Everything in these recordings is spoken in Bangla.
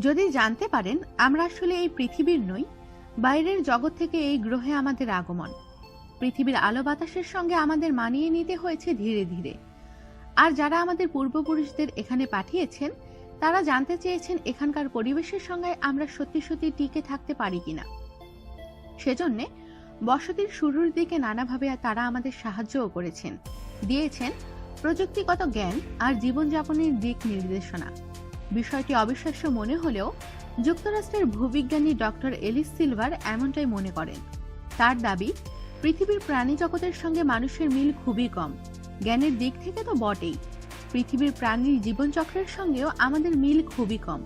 যদি জানতে পারেন, আমরা আসলে এই পৃথিবীর নই, বাইরের জগৎ থেকে এই গ্রহে আমাদের আগমন। পৃথিবীর আলো বাতাসের সঙ্গে আমাদের মানিয়ে নিতে হয়েছে ধীরে ধীরে। আর যারা আমাদের পূর্বপুরুষদের এখানে পাঠিয়েছেন, তারা জানতে চেয়েছেন এখানকার পরিবেশের সঙ্গে আমরা সত্যি সত্যি টিকে থাকতে পারি কিনা। সেজন্যে বসতির শুরুর দিকে নানাভাবে তারা আমাদের সাহায্যও করেছেন। দিয়েছেন প্রযুক্তিগত জ্ঞান আর জীবনযাপনের দিক নির্দেশনা। বিষয়টি অবিশ্বাস্য মনে হলেও যুক্তরাষ্ট্রের ভূবিজ্ঞানী ডক্টর এলিস সিলভার এমনটাই মনে করেন। তার দাবি, পৃথিবীর প্রাণী জগতের সঙ্গে মানুষের মিল খুবই কম। জ্ঞানের দিক থেকে তো বটেই। পৃথিবীর প্রাণীর জীবনচক্রের সঙ্গেও আমাদের মিল খুবই কম।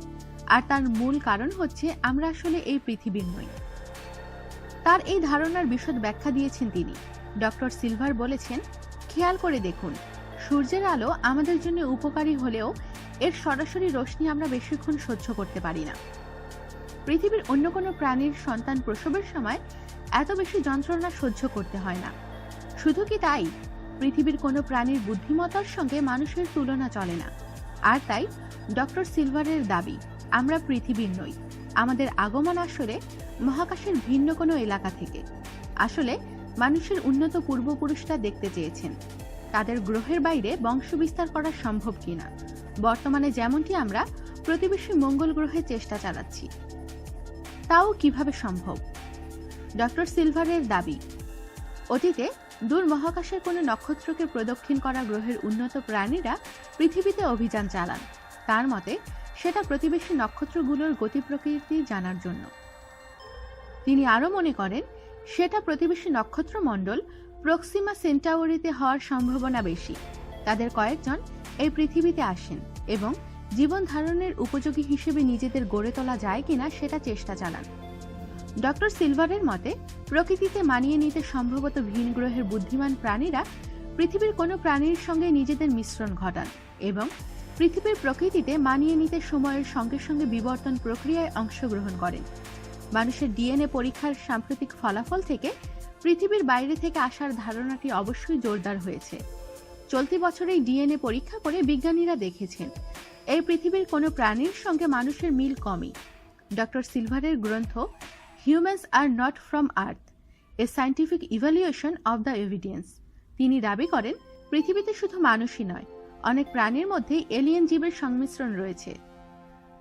আর তার মূল কারণ হচ্ছে আমরা আসলে এই পৃথিবীর নই। তার এই ধারণার বিশদ ব্যাখ্যা দিয়েছেন তিনি। ডক্টর সিলভার বলেছেন, খেয়াল করে দেখুন, সূর্যের আলো আমাদের জন্য উপকারী হলেও এর সরাসরি রশ্মি আমরা বেশিক্ষণ সহ্য করতে পারি না। পৃথিবীর অন্য কোনো প্রাণীর সন্তান প্রসবের সময় এত বেশি যন্ত্রণা সহ্য করতে হয় না। শুধু কি তাই? পৃথিবীর কোনো প্রাণীর বুদ্ধিমত্তার সঙ্গে মানুষের তুলনা চলে না। আর তাই, ডক্টর সিলভারের দাবি, আমরা পৃথিবীর নই, আমাদের আগমন আসলে মহাকাশের ভিন্ন কোনো এলাকা থেকে। আসলে, মানুষের উন্নত পূর্বপুরুষরা দেখতে চেয়েছেন। তাদের গ্রহের বাইরে বংশবিস্তার করা সম্ভব কিনা। বর্তমানে যেমনটি আমরা, প্রতিবেশী মঙ্গল গ্রহে চেষ্টা চালাচ্ছি। তাও কীভাবে সম্ভব? ডক্টর সিলভারের দাবি, অতীতে দূর মহাকাশের কোনো নক্ষত্রকে প্রদক্ষিণ করা গ্রহের উন্নত প্রাণীরা পৃথিবীতে অভিযান চালান। তার মতে, সেটা প্রতিবেশী নক্ষত্রগুলোর গতি প্রকৃতি জানার জন্য। তিনি আরও মনে করেন, সেটা প্রতিবেশী নক্ষত্রমণ্ডল প্রক্সিমা সেন্টাওরিতে হওয়ার সম্ভাবনা বেশি। তাদের কয়েকজন এই পৃথিবীতে আসেন এবং জীবন ধারণের উপযোগী হিসেবে নিজেদের গড়ে তোলা যায় কিনা সেটা চেষ্টা চালান। ডক্টর সিলভারের মতে, প্রকৃতিতে মানিয়ে নিতে সম্ভবত ভিন গ্রহের বুদ্ধিমান প্রাণীরা পৃথিবীর কোনো প্রাণীর সঙ্গে নিজেদের মিশ্রণ ঘটান এবং পৃথিবীর প্রকৃতিতে মানিয়ে নিতে সময়ের সঙ্গে সঙ্গে বিবর্তন প্রক্রিয়ায় অংশগ্রহণ করেন। মানুষের ডিএনএ পরীক্ষার সাম্প্রতিক ফলাফল থেকে পৃথিবীর বাইরে থেকে আসার ধারণাটি অবশ্যই জোরদার হয়েছে। চলতি বছরেই ডিএনএ পরীক্ষা করে বিজ্ঞানীরা দেখেছেন, এই পৃথিবীর কোনো প্রাণীর সঙ্গে মানুষের মিল কমই। ডক্টর সিলভারের গ্রন্থ humans are not from earth a scientific evaluation of the evidence তিনি দাবি করেন, পৃথিবীতে শুধু মানুষই নয়, অনেক প্রাণীর মধ্যেই এলিয়েন জীবের সংমিশ্রণ রয়েছে।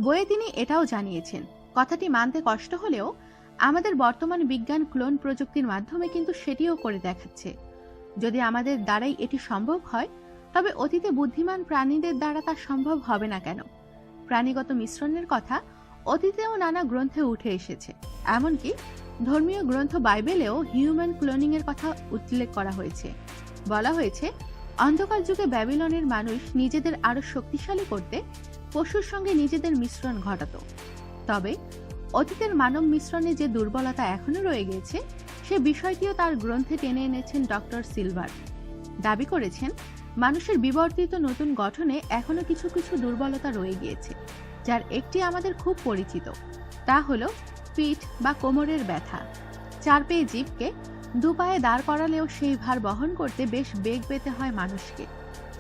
বইয়ে তিনি এটাও জানিয়েছেন, কথাটি মানতে কষ্ট হলেও আমাদের বর্তমান বিজ্ঞান ক্লোন প্রযুক্তির মাধ্যমে কিন্তু সেটিও করে দেখাচ্ছে। যদি আমাদের দ্বারাই এটি সম্ভব হয়, তবে অতীতে বুদ্ধিমান প্রাণীদের দ্বারা তা সম্ভব হবে না কেন? প্রাণীগত মিশ্রণের কথা অতীতেও নানা গ্রন্থে উঠে এসেছে। এমনকি ধর্মীয় গ্রন্থ বাইবেলেও হিউম্যান ক্লোনিং এর কথা উল্লেখ করা হয়েছে। বলা হয়েছে, অন্ধকার যুগে ব্যাবিলনের মানুষ নিজেদের আরও শক্তিশালী করতে পশুর সঙ্গে নিজেদের মিশ্রণ ঘটাত। তবে অতীতের মানব মিশ্রণে যে দুর্বলতা এখনও রয়ে গেছে, সে বিষয়টিও তার গ্রন্থে টেনে এনেছেন ডক্টর সিলভার। দাবি করেছেন, মানুষের বিবর্তিত নতুন গঠনে এখনও কিছু কিছু দুর্বলতা রয়ে গিয়েছে, যার একটি আমাদের খুব পরিচিত। তা হল পিঠ বা কোমরের ব্যথা। চার পেয়ে জীবকে দু পায়ে দাঁড় করালেও সেই ভার বহন করতে বেশ বেগ পেতে হয় মানুষকে।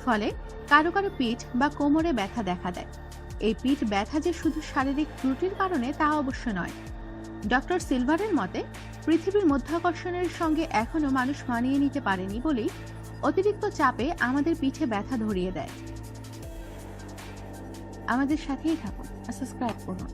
ফলে কারও কারও পিঠ বা কোমরে ব্যথা দেখা দেয়। এই পিঠ ব্যথা যে শুধু শারীরিক ত্রুটির কারণে, তা অবশ্য নয়। ডক্টর সিলভারের মতে, পৃথিবীর মধ্যাকর্ষণের সঙ্গে এখনও মানুষ মানিয়ে নিতে পারেনি বলেই অতিরিক্ত চাপে আমাদের পিঠে ব্যথা ধরিয়ে দেয়। আমাদের সাথেই থাকুন সাবস্ক্রাইব করুন।